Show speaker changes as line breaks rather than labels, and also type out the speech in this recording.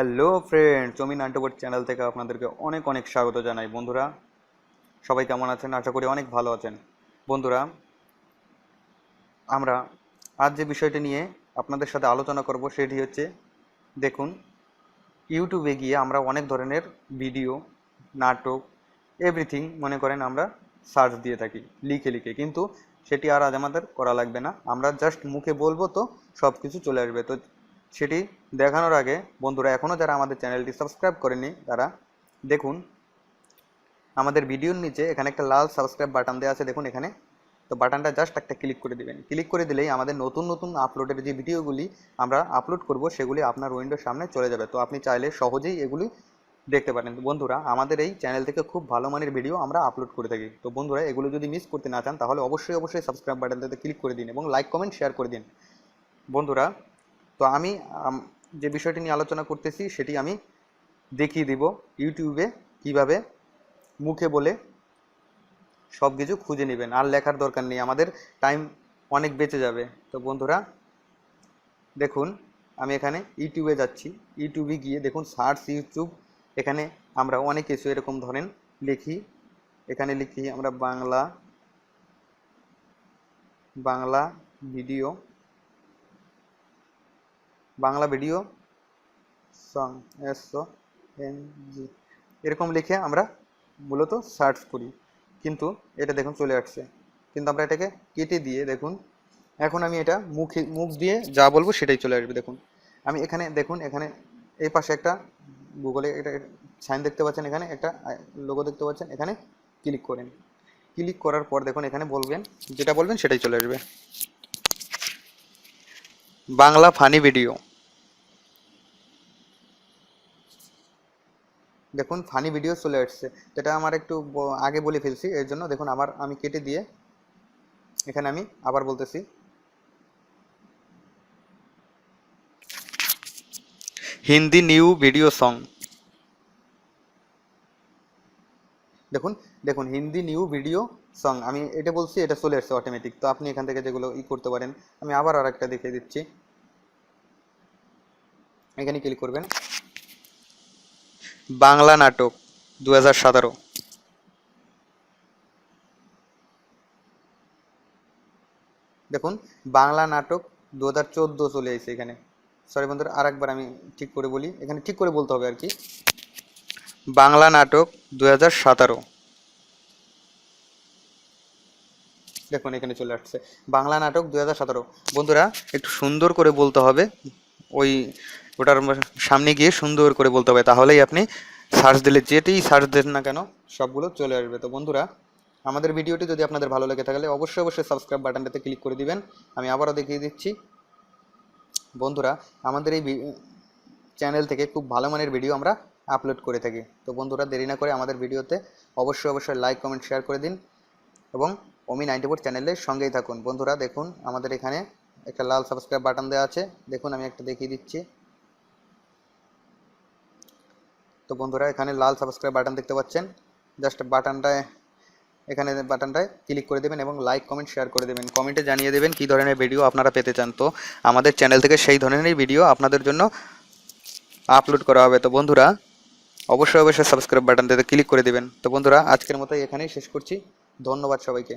Hello friend চমি নাট্যবোর্ড channel থেকে আপনাদেরকে অনেক অনেক স্বাগত জানাই, বন্ধুরা। সবাই কেমন আছেন? আশা করি অনেক ভালো আছেন। বন্ধুরা, আমরা আজ যে বিষয়টি নিয়ে আপনাদের সাথে আলোচনা করব সেটি হচ্ছে, দেখুন ইউটিউবে গিয়ে আমরা অনেক ধরনের ভিডিও, নাটক এভরিথিং মনে করেন আমরা সার্চ দিয়ে থাকি, লিখে লিখে। কিন্তু সেটি আর আজ আমাদের করা লাগবে না। আমরা জাস্ট মুখে বলব তো সব কিছু চলে আসবে। তো সেটি দেখানোর আগে বন্ধুরা এখনও যারা আমাদের চ্যানেলটি সাবস্ক্রাইব করেনি তারা দেখুন। আমাদের ভিডিওর নিচে এখানে একটা লাল সাবস্ক্রাইব বাটন দেওয়া আছে, দেখুন এখানে। তো বাটনটা জাস্ট একটা ক্লিক করে দিবেন। ক্লিক করে দিলেই আমাদের নতুন নতুন আপলোডের যে ভিডিওগুলি আমরা আপলোড করব, সেগুলি আপনার উইন্ডোর সামনে চলে যাবে। তো আপনি চাইলে সহজেই এগুলি দেখতে পারেন। বন্ধুরা, আমাদের এই চ্যানেল থেকে খুব ভালো মানের ভিডিও আমরা আপলোড করে থাকি। তো বন্ধুরা, এগুলো যদি মিস করতে না চান, তাহলে অবশ্যই অবশ্যই সাবস্ক্রাইব বাটনটাতে ক্লিক করে দিন এবং লাইক, কমেন্ট, শেয়ার করে দিন। বন্ধুরা তো আমি যে বিষয়টি নিয়ে আলোচনা করতেছি সেটি আমি দেখিয়ে দিব ইউটিউবে কীভাবে মুখে বলে সব কিছু খুঁজে নেবেন। আর লেখার দরকার নেই, আমাদের টাইম অনেক বেঁচে যাবে। তো বন্ধুরা, দেখুন, আমি এখানে ইউটিউবে যাচ্ছি। ইউটিউবে গিয়ে দেখুন সার্চ ইউটিউব, এখানে আমরা অনেক কিছু এরকম ধরেন লিখি। এখানে লিখি আমরা Bangla Bangla video Bangla video song, S N, G, এরকম লিখে আমরা মূলত সার্চ করি। কিন্তু এটা দেখুন চলে আসছে। কিন্তু আমরা এটাকে কেটে দিয়ে দেখুন, এখন আমি এটা মুখে, মুখ দিয়ে যা বলব সেটাই চলে আসবে দেখুন। আমি এখানে দেখুন, এখানে এই পাশে একটা গুগলে এটা সাইন দেখতে পাচ্ছেন এখানে, একটা লোগো দেখতে পাচ্ছেন, এখানে ক্লিক করেন। ক্লিক করার পর দেখুন এখানে বলবেন, যেটা বলবেন সেটাই চলে আসবে। Bangla funny video. দেখুন ফানি ভিডিও চলে আসছে। যেটা আমার একটু আগে বলে ফেলছি, এর জন্য দেখুন আবার আমি কেটে দিয়ে এখানে আমি আবার বলতেছি। হিন্দি নিউ ভিডিও সং দেখুন দেখুন, হিন্দি নিউ ভিডিও সং আমি এটা বলছি, এটা চলে আসছে অটোমেটিক তো আপনি এখান থেকে যেগুলো ই করতে পারেন, আমি আবার আর একটা দেখিয়ে দিচ্ছি। এখানে ক্লিক করবেন। বাংলা নাটক দু হাজার সতেরো। দেখুন, বাংলা নাটক দু হাজার চোদ্দ চলে এসেছে এখানে। সরি বন্ধুরা আর একবার আমি ঠিক করে বলি, এখানে ঠিক করে বলতে হবে আর কি। বাংলা নাটক দু হাজার সতেরো। দেখুন, এখানে চলে আসছে। বাংলা নাটক দু হাজার সতেরো। বন্ধুরা, একটু সুন্দর করে বলতে হবে। ওই ওটার সামনে গিয়ে সুন্দর করে বলতে হবে, তাহলেই আপনি সার্চ দিলে যেটি সার্চ দেন না কেন, সবগুলো চলে আসবে। তো বন্ধুরা, আমাদের ভিডিওটি যদি আপনাদের ভালো লেগে থাকলে অবশ্যই অবশ্যই সাবস্ক্রাইব বাটনটাতে ক্লিক করে দিবেন। আমি আবারও দেখিয়ে দিচ্ছি। বন্ধুরা, আমাদের এই চ্যানেল থেকে খুব ভালো মানের ভিডিও আমরা আপলোড করে থাকি। তো বন্ধুরা, দেরি না করে আমাদের ভিডিওতে অবশ্যই অবশ্যই লাইক কমেন্ট শেয়ার করে দিন এবং অমি নাইনটি ফোর চ্যানেলের সঙ্গেই থাকুন। বন্ধুরা, দেখুন, আমাদের এখানে একটা লাল সাবস্ক্রাইব বাটন দেওয়া আছে। দেখুন, আমি একটা দেখিয়ে দিচ্ছি। তো বন্ধুরা, এখানে লাল সাবস্ক্রাইব বাটন দেখতে পাচ্ছেন। জাস্ট বাটনটায় এখানে বাটনটায় ক্লিক করে দেবেন এবং লাইক কমেন্ট শেয়ার করে দেবেন। কমেন্টে জানিয়ে দেবেন কী ধরনের ভিডিও আপনারা পেতে চান। তো আমাদের চ্যানেল থেকে সেই ধরনেরই ভিডিও আপনাদের জন্য আপলোড করা হবে। তো বন্ধুরা, অবশ্যই অবশ্যই সাবস্ক্রাইব বাটন বাটনটাতে ক্লিক করে দেবেন। তো বন্ধুরা, আজকের মতো এখানেই শেষ করছি। ধন্যবাদ সবাইকে।